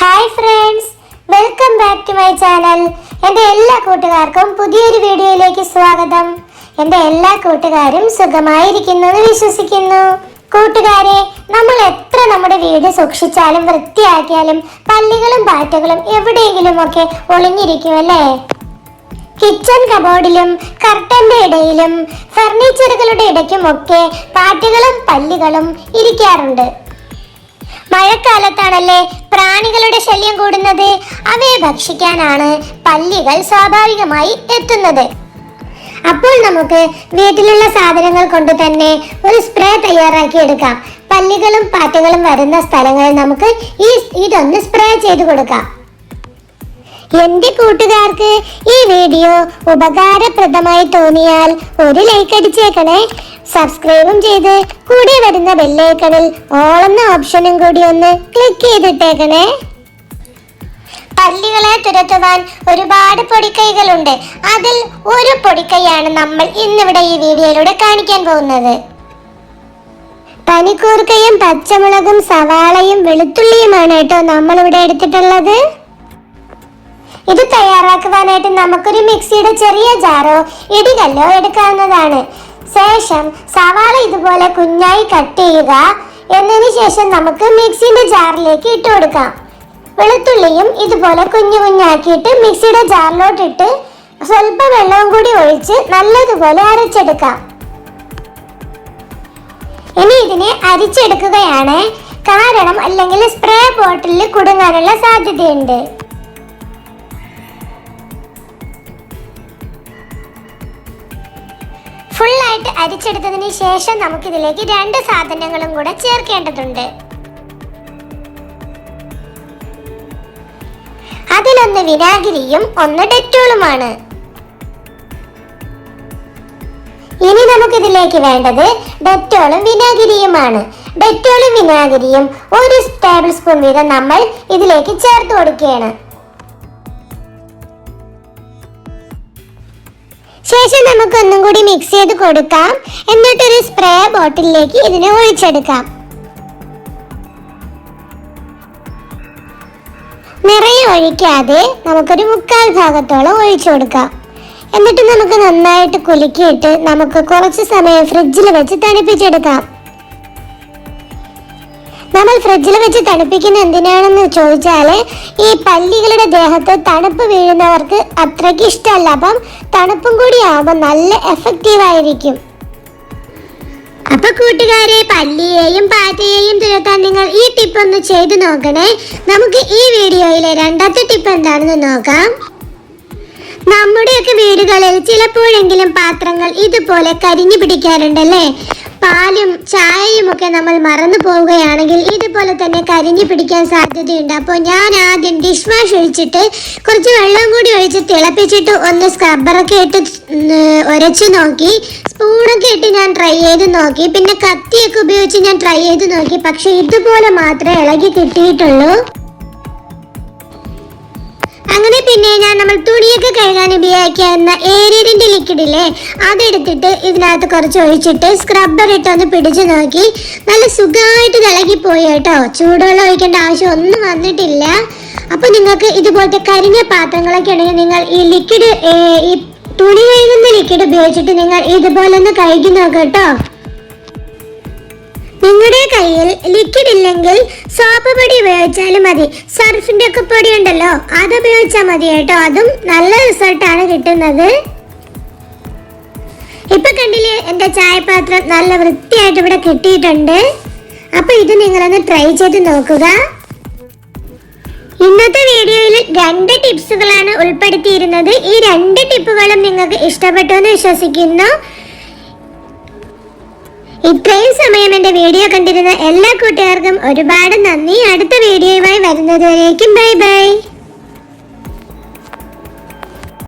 Hi friends welcome back to my channel എന്റെ എല്ലാ കൂട്ടുകാർക്കും പുതിയൊരു വീഡിയോയിലേക്ക് സ്വാഗതം. എന്റെ എല്ലാ കൂട്ടുകാരും സുഖമായിരിക്കുന്നു എന്ന് വിശ്വസിക്കുന്നു. കൂട്ടുകാരെ നമ്മൾ എത്ര നമ്മുടെ വീട് സൂക്ഷിച്ചാലും വൃത്തിയാക്കിയാലും പല്ലികളും പാറ്റകളും എവിടെയെങ്കിലും ഒക്കെ ഒളിഞ്ഞിരിക്കുമല്ലേ? കിച്ചൺ കബോർഡിലും കർട്ടന്റെ ഇടയിലും ഫർണിച്ചറുകളുടെ ഇടയ്ക്കുമൊക്കെ പാറ്റുകളും പല്ലികളും ഇരിക്കാറുണ്ട്. മഴക്കാലത്താണല്ലേ പ്രാണികളുടെ ശല്യം കൂടുന്നത്? അവയെ ഭക്ഷിക്കാനാണ് പല്ലികൾ സ്വാഭാവികമായി എത്തുന്നത്. അപ്പോൾ നമുക്ക് വീട്ടിലുള്ള സാധനങ്ങൾ കൊണ്ട് തന്നെ ഒരു സ്പ്രേ തയ്യാറാക്കി എടുക്കാം പല്ലികളും പാറ്റകളും വരുന്ന സ്ഥലങ്ങളിൽ നമുക്ക് ഈ ഇതൊന്ന് സ്പ്രേ ചെയ്ത് കൊടുക്കാം. എന്റെ കൂട്ടുകാർക്ക് ഈ വീഡിയോ ഉപകാരപ്രദമായി തോന്നിയാൽ ഒരു ലൈക്ക് അടിച്ചേക്കണേ. സബ്സ്ക്രൈബും ചെയ്ത് കൂടെ വരുന്ന ബെല്ലൈക്കണിൽ ഓളെന്ന ഓപ്ഷനും കൂടി ഒന്ന് ക്ലിക്ക് ചെയ്തിട്ടേക്കണേ. പല്ലികളെ തുരത്തുവാൻ ഒരുപാട് പൊടിക്കൈകളുണ്ട്. അതിൽ ഒരു പൊടിക്കൈയാണ് നമ്മൾ ഇന്നിവിടെ ഈ വീഡിയോയിലൂടെ കാണിക്കാൻ പോകുന്നത്. പനിക്കൂർക്കയും പച്ചമുളകും സവാളയും വെളുത്തുള്ളിയുമാണ് കേട്ടോ നമ്മളിവിടെ എടുത്തിട്ടുള്ളത്. ഇത് തയ്യാറാക്കുവാനായിട്ട് നമുക്കൊരു മിക്സിയുടെ ചെറിയ ജാറോ ഇടികല്ലോ എടുക്കാവുന്നതാണ്. ശേഷം സവാള ഇതുപോലെ കുഞ്ഞായി കട്ട് ചെയ്യുക. എന്നതിന് ശേഷം നമുക്ക് മിക്സിന്റെ ജാറിലേക്ക് ഇട്ട് കൊടുക്കാം. വെളുത്തുള്ളിയും ഇതുപോലെ കുഞ്ഞു കുഞ്ഞാക്കിയിട്ട് മിക്സിയുടെ ജാറിലോട്ടിട്ട് സ്വല്പം വെള്ളവും കൂടി ഒഴിച്ച് നല്ലതുപോലെ അരച്ചെടുക്കാം. ഇനി ഇതിനെ അരിച്ചെടുക്കുകയാണ്. കാരണം അല്ലെങ്കിൽ സ്പ്രേ ബോട്ടിലിൽ കുടുങ്ങാനുള്ള സാധ്യതയുണ്ട്. ഫുള്ളായിട്ട് അരിച്ചെടുത്തതിന് ശേഷം നമുക്കിതിലേക്ക് രണ്ട് സാധനങ്ങളും കൂടെ ചേർക്കേണ്ടതുണ്ട്. അതിലൊന്ന് വിനാഗിരിയും ഒന്ന് ഡെറ്റോളുമാണ്. ഇനി നമുക്കിതിലേക്ക് വേണ്ടത് ഡെറ്റോളും വിനാഗിരിയുമാണ്. ഡെറ്റോളും വിനാഗിരിയും ഒരു ടേബിൾ സ്പൂൺ വീതം നമ്മൾ ഇതിലേക്ക് ചേർത്ത് കൊടുക്കുകയാണ്. ശേഷം നമുക്ക് ഒന്നും കൂടി മിക്സ് ചെയ്ത് കൊടുക്കാം. എന്നിട്ടൊരു സ്പ്രേ ബോട്ടിലേക്ക് ഇതിനെ ഒഴിച്ചെടുക്കാം. നിറയെ ഒഴിക്കാതെ നമുക്കൊരു മുക്കാൽ ഭാഗത്തോളം ഒഴിച്ചു കൊടുക്കാം. എന്നിട്ട് നമുക്ക് നന്നായിട്ട് കുലുക്കിയിട്ട് നമുക്ക് കുറച്ച് സമയം ഫ്രിഡ്ജിൽ വെച്ച് തണുപ്പിച്ചെടുക്കാം. നമ്മൾ ഫ്രിഡ്ജിൽ വെച്ച് തണുപ്പിക്കുന്ന എന്തിനാണെന്ന് ചോദിച്ചാൽ ഈ പല്ലികളുടെ ദേഹത്ത് തണുപ്പ് വീഴുന്നവർക്ക് അത്രയ്ക്ക് ഇഷ്ടമല്ല. അപ്പം തണുപ്പും കൂടി ആവുമ്പോൾ നല്ല എഫക്റ്റീവ് ആയിരിക്കും. അപ്പൊ കൂട്ടുകാരെ പല്ലിയെയും പാറ്റയെയും തുരത്താൻ നിങ്ങൾ ഈ ടിപ്പ് ഒന്ന് ചെയ്തു നോക്കണേ. നമുക്ക് ഈ വീഡിയോയിലെ രണ്ടാമത്തെ ടിപ്പ് എന്താണെന്ന് നോക്കാം. നമ്മുടെയൊക്കെ വീടുകളിൽ ചിലപ്പോഴെങ്കിലും പാത്രങ്ങൾ ഇതുപോലെ കരിഞ്ഞു പിടിക്കാറുണ്ടല്ലേ? പാലും ചായയും ഒക്കെ നമ്മൾ മറന്നു പോവുകയാണെങ്കിൽ ഇതുപോലെ തന്നെ കരിഞ്ഞു പിടിക്കാൻ സാധ്യതയുണ്ട്. അപ്പോൾ ഞാൻ ആദ്യം ഡിഷ് വാഷ് ഒഴിച്ചിട്ട് കുറച്ച് വെള്ളം കൂടി ഒഴിച്ച് തിളപ്പിച്ചിട്ട് ഒന്ന് സ്ക്രബ്ബറൊക്കെ ഇട്ട് ഉരച്ചു നോക്കി. സ്പൂണൊക്കെ ഇട്ട് ഞാൻ ട്രൈ ചെയ്ത് നോക്കി. പിന്നെ കത്തിയൊക്കെ ഉപയോഗിച്ച് ഞാൻ ട്രൈ ചെയ്ത് നോക്കി. പക്ഷേ ഇതുപോലെ മാത്രമേ ഇളകി കിട്ടിയിട്ടുള്ളൂ. അങ്ങനെ പിന്നെ ഞാൻ നമ്മൾ തുണിയൊക്കെ കഴുകാൻ ഉപയോഗിക്കാവുന്ന ഏരിയറിന്റെ ലിക്വിഡില്ലേ അതെടുത്തിട്ട് ഇതിനകത്ത് കുറച്ച് ഒഴിച്ചിട്ട് സ്ക്രബ്ബർ ഇട്ടൊന്ന് പിടിച്ചു നോക്കി. നല്ല സുഖമായിട്ട് തിളകിപ്പോയി കേട്ടോ. ചൂടുവെള്ളം ഒഴിക്കേണ്ട ആവശ്യം ഒന്നും വന്നിട്ടില്ല. അപ്പൊ നിങ്ങൾക്ക് ഇതുപോലത്തെ കരിഞ്ഞ പാത്രങ്ങളൊക്കെ ഉണ്ടെങ്കിൽ നിങ്ങൾ ഈ ലിക്വിഡ് ഈ തുണി കഴുകുന്ന ലിക്വിഡ് ഉപയോഗിച്ചിട്ട് നിങ്ങൾ ഇതുപോലെ ഒന്ന് കഴുകി നോക്കാം കേട്ടോ. നിങ്ങളുടെ കയ്യിൽ ലിക്വിഡ് ഇല്ലെങ്കിൽ സോപ്പ് പൊടി ഉപയോഗിച്ചാലും മതി. സർഫിന്റെ ഒക്കെ പൊടി ഉണ്ടല്ലോ അത് ഉപയോഗിച്ചാൽ മതി കേട്ടോ. അതും നല്ല റിസൾട്ടാണ് കിട്ടുന്നത്. ഇപ്പൊ കണ്ടില്ലേ എന്റെ ചായപാത്രം നല്ല വൃത്തിയായിട്ട് ഇവിടെ കിട്ടിയിട്ടുണ്ട്. അപ്പൊ ഇത് നിങ്ങളൊന്ന് ട്രൈ ചെയ്ത് നോക്കുക. ഇന്നത്തെ വീഡിയോയിൽ രണ്ട് ടിപ്സുകളാണ് ഉൾപ്പെടുത്തിയിരുന്നത്. ഈ രണ്ട് ടിപ്പുകളും നിങ്ങൾക്ക് ഇഷ്ടപ്പെട്ടു എന്ന് വിശ്വസിക്കുന്നു. ഇത്രയും സമയം എന്റെ വീഡിയോ കണ്ടിരുന്ന എല്ലാ കൂട്ടുകാർക്കും ഒരുപാട് നന്ദി. അടുത്ത വീഡിയോയുമായി വരുന്നതുവരേക്കും ബൈ ബൈ.